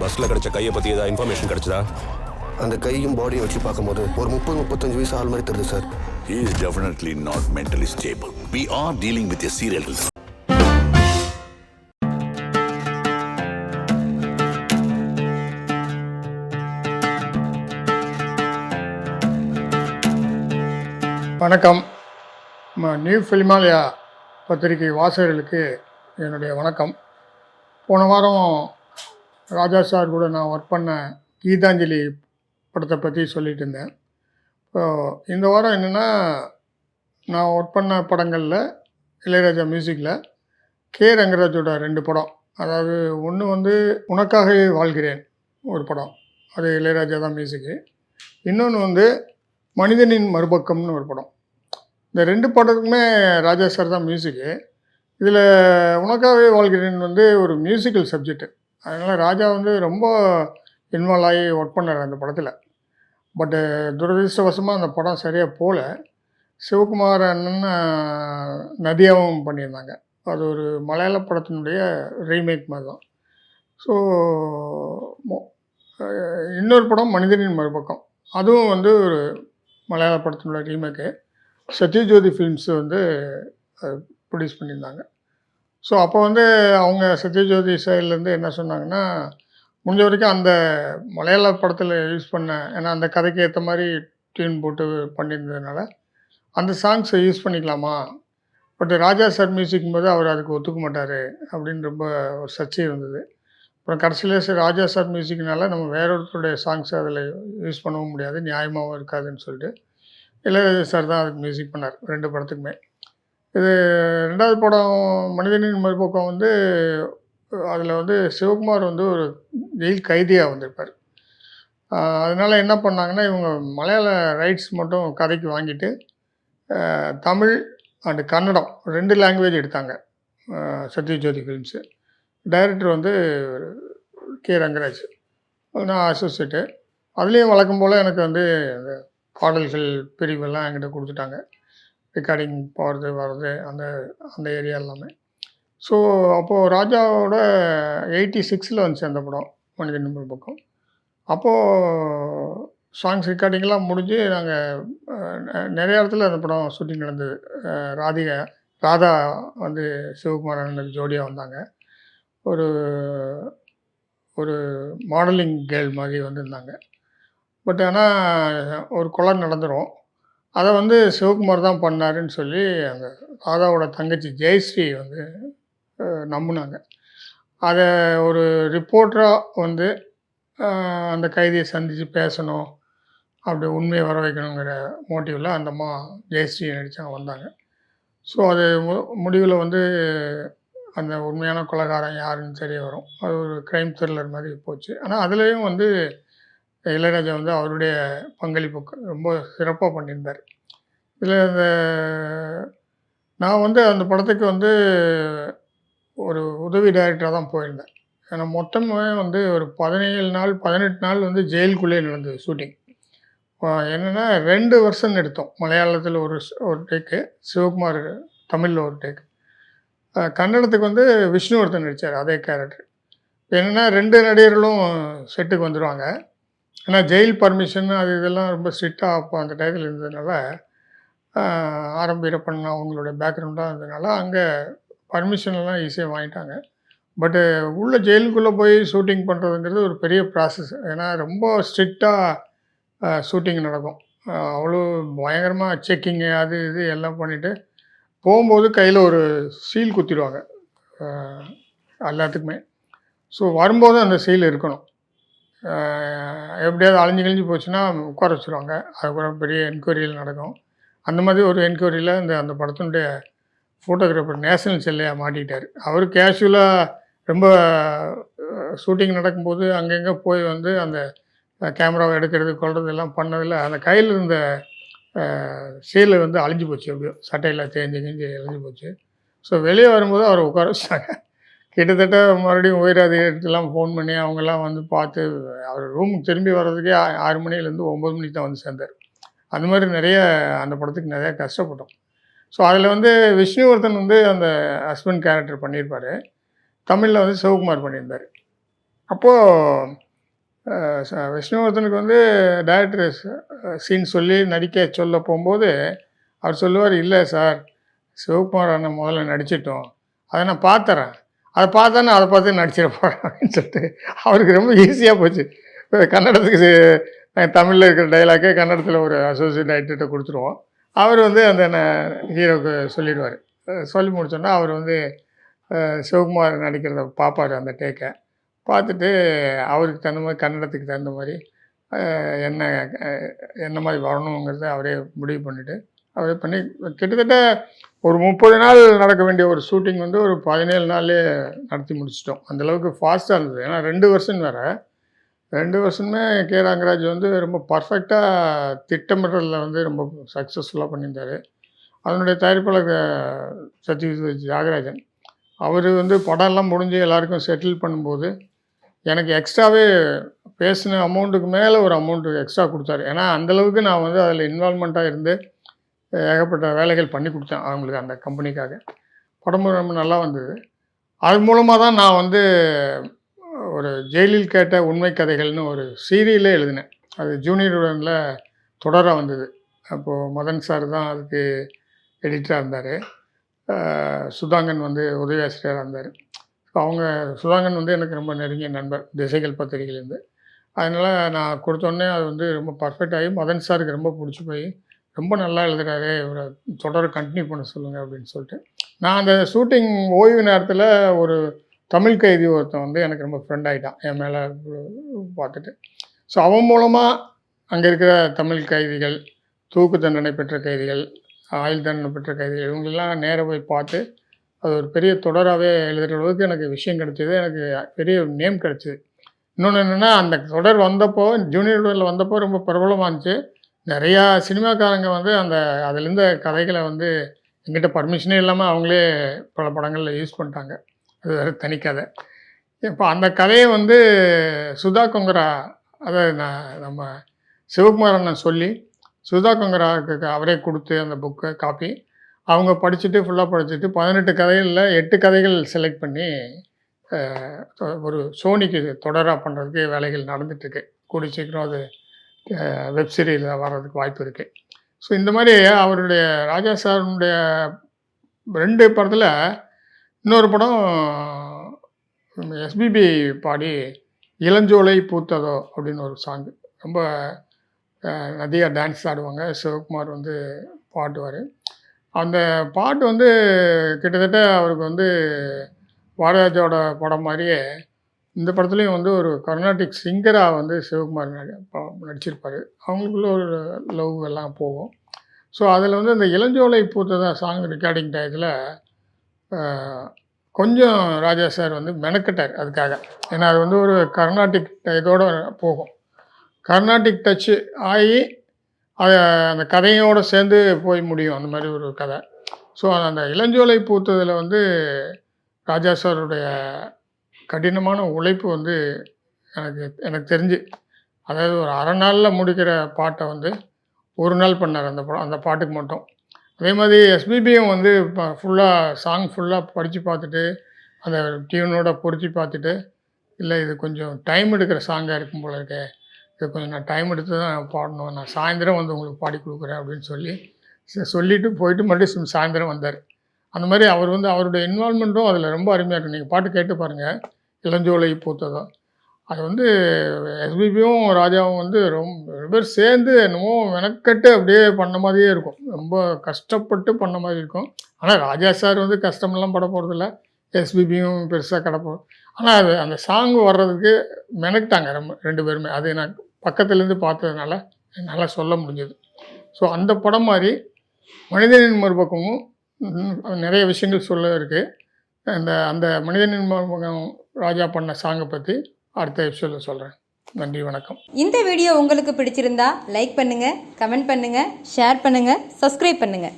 பஸ்ல கிடைச்ச கையை பத்தி ஏதாவது இன்ஃபர்மேஷன் கிடைச்சதா அந்த கையும் பாடியும் வச்சு பார்க்கும்போது ஒரு முப்பது முப்பத்தஞ்சு வயசு ஆள் மாதிரி தெரியுது sir is definitely not mentally stable. We are dealing with a serial killer. வணக்கம் நியூ ஃபிலிமாலயா பத்திரிகை வாசகர்களுக்கு என்னுடைய வணக்கம் போன வாரம் ராஜா சார் கூட நான் ஒர்க் பண்ண கீதாஞ்சலி படத்தை பற்றி சொல்லிட்டு இருந்தேன். இப்போ இந்த வாரம் என்னென்னா நான் ஒர்க் பண்ண படங்களில் இளையராஜா மியூசிக்கில் கே ரங்கராஜோட ரெண்டு படம். அதாவது ஒன்று வந்து உனக்காகவே வாழ்கிறேன் ஒரு படம். அது இளையராஜா தான் மியூசிக்கு இன்னொன்று வந்து மனிதனின் மறுபக்கம்னு ஒரு படம். இந்த ரெண்டு படத்துக்குமே ராஜா சார் தான் மியூசிக்கு இதில் உனக்காகவே வாழ்கிறேன் வந்து ஒரு மியூசிக்கல் சப்ஜெக்ட் அதனால் ராஜா வந்து ரொம்ப இன்வால்வ் ஆகி ஒர்க் பண்ணார் அந்த படத்தில். பட்டு துரதிருஷ்டவசமாக அந்த படம் சரியாக போகல சிவகுமார் அண்ணன் நதியாவும் பண்ணியிருந்தாங்க. அது ஒரு மலையாள படத்தினுடைய ரீமேக் மாதிரி தான் ஸோ இன்னொரு படம் மனிதனின் மறுபக்கம். அதுவும் வந்து ஒரு மலையாள படத்தினுடைய ரீமேக்கு சத்யஜோதி ஃபிலிம்ஸ் வந்து ப்ரொடியூஸ் பண்ணியிருந்தாங்க. ஸோ அப்போ வந்து அவங்க சத்யஜோதி சைட்லேருந்து என்ன சொன்னாங்கன்னா முடிஞ்ச வரைக்கும் அந்த மலையாள படத்தில் யூஸ் பண்ண ஏன்னா அந்த கதைக்கு ஏற்ற மாதிரி டியூன் போட்டு பண்ணியிருந்ததுனால அந்த சாங்ஸை யூஸ் பண்ணிக்கலாமா? பட் ராஜா சார் மியூசிக் போது அவர் அதுக்கு ஒத்துக்க மாட்டார் அப்படின்னு ரொம்ப ஒரு சர்ச்சை இருந்தது. அப்புறம் கடைசியில் சரி ராஜா சார் மியூசிக்னால நம்ம வேற ஒருத்தருடைய சாங்ஸ் அதில் யூஸ் பண்ணவும் முடியாது நியாயமாகவும் இருக்காதுன்னு சொல்லிட்டு இளையராஜா சார் தான் அதுக்கு மியூசிக் பண்ணார் ரெண்டு படத்துக்குமே. இது ரெண்டாவது படம் மனிதனின் மறுபக்கம் வந்து அதில் வந்து சிவகுமார் வந்து ஒரு ஜெயில் கைதியாக வந்திருப்பார். அதனால் என்ன பண்ணாங்கன்னா இவங்க மலையாள ரைட்ஸ் மட்டும் கதைக்கு வாங்கிட்டு தமிழ் அண்டு கன்னடம் ரெண்டு லாங்குவேஜ் எடுத்தாங்க. சத்யஜோதி ஃபிலிம்ஸு டைரக்டர் வந்து கே ரங்கராஜ். நான் அசோசியேட்டு அதுலேயும் வழக்கம் போல் எனக்கு வந்து அந்த பாடல்கள் பிரிவெல்லாம் என்கிட்ட கொடுத்துட்டாங்க. ரெக்கார்டிங் போகிறது வர்றது அந்த அந்த ஏரியா எல்லாமே. ஸோ அப்போது ராஜாவோட எயிட்டி சிக்ஸில் வந்துச்சு அந்த படம் மனித நிமிடம் பக்கம். அப்போது சாங்ஸ் ரெக்கார்டிங்லாம் முடிஞ்சு நாங்கள் நிறைய இடத்துல அந்த படம் ஷூட்டிங் நடந்தது. ராதிகா ராதா வந்து சிவகுமார் அண்ணனுக்கு ஜோடியாக வந்தாங்க. ஒரு ஒரு மாடலிங் கேர்ள் மாதிரி வந்திருந்தாங்க. பட் ஆனால் ஒரு கொலை நடந்துடும் அதை வந்து சிவகுமார் தான் பண்ணாருன்னு சொல்லி அந்த ராதாவோட தங்கச்சி ஜெயஸ்ரீ வந்து நம்பினாங்க. அதை ஒரு ரிப்போர்ட்டராக வந்து அந்த கைதியை சந்தித்து பேசணும் அப்படி உண்மையை வர வைக்கணுங்கிற மோட்டிவில் அந்தம்மா ஜெயஸ்ரீ நடித்தாங்க வந்தாங்க. ஸோ அது மு முடிவில் வந்து அந்த உண்மையான கொலகாரம் யாருன்னு தெரிய வரும். அது ஒரு க்ரைம் த்ரில்லர் மாதிரி போச்சு. ஆனால் அதுலேயும் வந்து இளையராஜா வந்து அவருடைய பங்களிப்பு ரொம்ப சிறப்பாக பண்ணியிருந்தார். இதில் இந்த நான் வந்து அந்த படத்துக்கு வந்து ஒரு உதவி டைரக்டராக தான் போயிருந்தேன். ஏன்னா மொத்தமே வந்து ஒரு பதினேழு நாள் பதினெட்டு நாள் வந்து ஜெயிலுக்குள்ளே நடந்தது ஷூட்டிங் என்னென்னா ரெண்டு வருஷம் எடுத்தோம். மலையாளத்தில் ஒரு ஒரு டேக்கு சிவகுமார் தமிழில் ஒரு டேக்கு கன்னடத்துக்கு வந்து விஷ்ணுவர்தன் நடித்தார் அதே கேரக்டர் என்னென்னா ரெண்டு நடிகர்களும் செட்டுக்கு வந்துடுவாங்க ஏன்னா ஜெயில் பர்மிஷன் அது இதெல்லாம் ரொம்ப ஸ்ட்ரிக்டாக அப்போ அந்த டயத்தில் இருந்ததுனால ஆஹ், பண்ண அவங்களுடைய பேக்ரவுண்டாக இருந்ததுனால அங்கே பர்மிஷன்லாம் ஈஸியாக வாங்கிட்டாங்க. பட்டு உள்ள ஜெயிலுக்குள்ளே போய் ஷூட்டிங் பண்ணுறதுங்கிறது ஒரு பெரிய ப்ராசஸ் ஏன்னா ரொம்ப ஸ்ட்ரிக்டாக ஷூட்டிங் நடக்கும். அவ்வளோ பயங்கரமாக செக்கிங்கு அது இது எல்லாம் பண்ணிவிட்டு போகும்போது கையில் ஒரு சீல் குத்திடுவாங்க. எல்லாத்துக்குமே. ஸோ வரும்போது அந்த சீல் இருக்கணும். எப்படியாவது அழிஞ்சு கிழிஞ்சு போச்சுன்னா உட்கார வச்சுருவாங்க. அதுக்கப்புறம் பெரிய என்கொயரியில் நடக்கும். அந்த மாதிரி ஒரு என்கொயரியில் இந்த அந்த படத்தினுடைய ஃபோட்டோகிராஃபர் நேஷனல் செல்லையாக மாட்டிக்கிட்டார். அவர் கேஷுவலாக ரொம்ப ஷூட்டிங் நடக்கும்போது அங்கங்கே போய் வந்து அந்த கேமராவை எடுக்கிறது கொள்வது எல்லாம் பண்ணதில் அந்த கையில் இருந்த சீலை வந்து அழிஞ்சு போச்சு எப்படியோ. சட்டையில் தேஞ்சு கிஞ்சி அழிஞ்சு போச்சு. ஸோ வெளியே வரும்போது அவரை உட்கார வச்சாங்க. கிட்டத்தட்ட மறுபடியும் உயரதிகாரிக்கெல்லாம் ஃபோன் பண்ணி அவங்கெல்லாம் வந்து பார்த்து அவர் ரூம் திரும்பி வர்றதுக்கே ஆறு மணிலேருந்து ஒம்பது மணிக்கு தான் வந்து சேர்ந்தார். அந்த மாதிரி நிறைய அந்த படத்துக்கு நிறையா கஷ்டப்பட்டோம். ஸோ அதில் வந்து விஷ்ணுவர்தன் வந்து அந்த ஹஸ்பண்ட் கேரக்டர் பண்ணியிருப்பார். தமிழில் வந்து சிவகுமார் பண்ணியிருந்தார். அப்போது விஷ்ணுவர்தனுக்கு வந்து டேரக்டர் சீன் சொல்லி நடிக்க சொல்ல போகும்போது அவர் சொல்லுவார் இல்லை சார் சிவகுமார் அண்ணன் முதல்ல நடிச்சிட்டோம். அதை நான் பார்த்துறேன் அதை பார்த்தா நான் அதை பார்த்து நடிச்சிட போகிறேன் அப்படின்னு சொல்லிட்டு அவருக்கு ரொம்ப ஈஸியாக போச்சு. கன்னடத்துக்கு தமிழில் இருக்கிற டைலாக்கே கன்னடத்தில் ஒரு அசோசியேட் டைரக்டர்கிட்ட கொடுத்துருவோம். அவர் வந்து அந்த ஹீரோக்கு சொல்லிடுவார். சொல்லி முடிச்சோன்னா அவர் வந்து சிவகுமார் நடிக்கிறத பார்ப்பார் அந்த டேக்கை பார்த்துட்டு அவருக்கு தகுந்த மாதிரி கன்னடத்துக்கு தகுந்த மாதிரி என்ன என்ன மாதிரி வரணுங்கிறத அவரே முடிவு பண்ணிவிட்டு அவரே பண்ணி கிட்டத்தட்ட ஒரு முப்பது நாள் நடக்க வேண்டிய ஒரு ஷூட்டிங் வந்து ஒரு பதினேழு நாள்லேயே நடத்தி முடிச்சிட்டோம். அந்தளவுக்கு ஃபாஸ்ட்டாக இருந்தது. ஏன்னா ரெண்டு வருஷம் வேறு. ரெண்டு வருஷமே கே. ராங்கராஜ் வந்து ரொம்ப பர்ஃபெக்டாக திட்டமிடலில் வந்து ரொம்ப சக்ஸஸ்ஃபுல்லாக பண்ணியிருந்தார். அதனுடைய தயாரிப்பாளர் சத்யஜித் தியாகராஜன். அவர் வந்து படம்லாம் முடிஞ்சு எல்லாருக்கும் செட்டில் பண்ணும்போது எனக்கு எக்ஸ்ட்ராவே பேசின அமௌண்ட்டுக்கு மேலே ஒரு அமௌண்ட்டு எக்ஸ்ட்ரா கொடுத்தாரு. ஏன்னா அந்தளவுக்கு நான் வந்து அதில் இன்வால்மெண்ட்டாக இருந்து ஏகப்பட்ட வேலைகள் பண்ணி கொடுத்தேன் அவங்களுக்கு அந்த கம்பெனிக்காக. படம் ரொம்ப நல்லா வந்தது. அது மூலமாக தான் நான் வந்து ஒரு ஜெயிலில் கேட்ட உண்மை கதைகள்னு ஒரு சீரியலே எழுதினேன். அது ஜூனியர் உடனில் தொடராக வந்தது. அப்போது மதன் சார் தான் அதுக்கு எடிட்டராக இருந்தார். சுதாங்கன் வந்து உதவி ஆசிரியராக இருந்தார் அவங்க சுதாங்கன் வந்து எனக்கு ரொம்ப நெருங்கிய நண்பர் திசைகள் பத்திரிகையிலேருந்து. அதனால் நான் கொடுத்தோன்னே அது வந்து ரொம்ப பர்ஃபெக்ட் ஆகி மதன் சாருக்கு ரொம்ப பிடிச்சி போய் ரொம்ப நல்லா எழுதுறாரு. இவரை தொடர் கண்டினியூ பண்ண சொல்லுங்கள் அப்படின்னு சொல்லிட்டு. நான் அந்த ஷூட்டிங் ஓய்வு நேரத்தில் ஒரு தமிழ் கைதி ஒருத்தன் வந்து எனக்கு ரொம்ப ஃப்ரெண்ட் ஆகிட்டான் என் மேலே பார்த்துட்டு. ஸோ அவன் மூலமாக அங்கே இருக்கிற தமிழ் கைதிகள் தூக்கு தண்டனை பெற்ற கைதிகள் ஆயுள் தண்டனை பெற்ற கைதிகள் இவங்களெல்லாம் நேராக போய் பார்த்து அது ஒரு பெரிய தொடராகவே எழுதுகிற அளவுக்கு எனக்கு விஷயம் கிடைச்சிது. எனக்கு பெரிய நேம் கிடச்சிது. இன்னொன்று என்னென்னா அந்த தொடர் வந்தப்போ ஜூனியர் வந்தப்போ ரொம்ப பிரபலமாக இருந்துச்சு. நிறையா சினிமாக்காரங்க வந்து அந்த அதுலேருந்து கதைகளை வந்து எங்கிட்ட பர்மிஷனே இல்லாமல் அவங்களே பல படங்களில் யூஸ் பண்ணிட்டாங்க. அது வேறு தனி கதை. இப்போ அந்த கதையை வந்து சுதா கொங்கரா அதை நான் நம்ம சிவகுமாரனை சொல்லி சுதா கொங்கராவுக்கு அவரே கொடுத்து அந்த புக்கை காப்பி அவங்க படிச்சுட்டு ஃபுல்லாக படிச்சுட்டு பதினெட்டு கதைகளில் எட்டு கதைகள் செலக்ட் பண்ணி ஒரு சோனிக்கு தொடராக பண்ணுறதுக்கு வேலைகள் நடந்துட்டுருக்கு. கூடி சீக்கிரம் அது வெப்சீரியில் வர்றதுக்கு வாய்ப்பு இருக்குது ஸோ இந்த மாதிரி அவருடைய ராஜா சாருடைய ரெண்டு படத்தில் இன்னொரு படம் எஸ்பிபி பாடி இளஞ்சோலை பூத்ததோ அப்படின்னு ஒரு சாங்கு ரொம்ப அஹ், டான்ஸ் ஆடுவாங்க. சிவகுமார் வந்து பாடுவார். அந்த பாட்டு வந்து கிட்டத்தட்ட அவருக்கு வந்து வாரராஜோட படம் மாதிரியே இந்த படத்துலையும் வந்து ஒரு கர்நாடிக் சிங்கராக வந்து சிவகுமார் நடிச்சிருப்பார். அவங்களுக்குள்ள ஒரு லவ் எல்லாம் போகும். ஸோ அதில் வந்து இந்த இளஞ்சோலை பூத்ததா சாங் ரெக்கார்டிங் டயத்தில் கொஞ்சம் ராஜா சார் வந்து மெனக்கிட்டார் அதுக்காக. ஏன்னா அது வந்து ஒரு கர்நாடிக் இதோட போகும். கர்நாடிக் டச்சு ஆகி அது அந்த கதையோடு சேர்ந்து போய் முடியும். அந்த மாதிரி ஒரு கதை. ஸோ அந்த இளஞ்சோலை பூத்ததில் வந்து ராஜா சாருடைய கடினமான உழைப்பு வந்து எனக்கு எனக்கு தெரிஞ்சு. அதாவது ஒரு அரை நாளில் முடிக்கிற பாட்டை வந்து ஒரு நாள் பண்ணார் அந்த படம் அந்த பாட்டுக்கு மட்டும். அதே மாதிரி எஸ்பிபியும் வந்து இப்போ ஃபுல்லாக சாங் ஃபுல்லாக படித்து பார்த்துட்டு அந்த டியூனோட பொறிச்சு பார்த்துட்டு இல்லை இது கொஞ்சம் டைம் எடுக்கிற சாங்காக இருக்கும் போல இருக்கே. இது கொஞ்சம் நான் டைம் எடுத்து தான் பாடணும். நான் சாயந்தரம் வந்து உங்களுக்கு பாடி கொடுக்குறேன் அப்படின்னு சொல்லி ச- சொல்லிட்டு போயிட்டு மறுபடியும் சாயந்தரம் வந்தார். அந்த மாதிரி அவர் வந்து அவருடைய இன்வால்மெண்ட்டும் அதில் ரொம்ப அருமையாக இருக்கும் நீங்கள் பாட்டு கேட்டு பாருங்கள் இளஞ்சோலை பூத்ததோ. அது வந்து எஸ்பிபியும் ராஜாவும் வந்து ரொம்ப ரெண்டு பேர் சேர்ந்து என்னமோ மெனக்கட்டு அப்படியே பண்ண மாதிரியே இருக்கும். ரொம்ப கஷ்டப்பட்டு பண்ண மாதிரி இருக்கும். ஆனால் ராஜா சார் வந்து கஷ்டமெல்லாம் பட போகிறதில்ல எஸ்பிபியும் பெருசாக கடப்போ ஆனால் அது அந்த சாங் வர்றதுக்கு மெனக்கிட்டாங்க ரொம்ப ரெண்டு பேருமே. அது நான் பக்கத்துலேருந்து பார்த்ததுனால என்னால் சொல்ல முடிஞ்சது. ஸோ அந்த படம் மாதிரி மனிதனின் மறுபக்கமும் நிறைய விஷயங்கள் சொல்ல இருக்குது அந்த அந்த மனிதனின் மறுபக்கம் ராஜா பண்ண சாங்கை பற்றி அடுத்த எபிசோடில் சொல்கிறேன் நன்றி வணக்கம். இந்த வீடியோ உங்களுக்கு பிடிச்சிருந்தா லைக் பண்ணுங்கள் கமெண்ட் பண்ணுங்கள் ஷேர் பண்ணுங்கள் சப்ஸ்கிரைப் பண்ணுங்கள்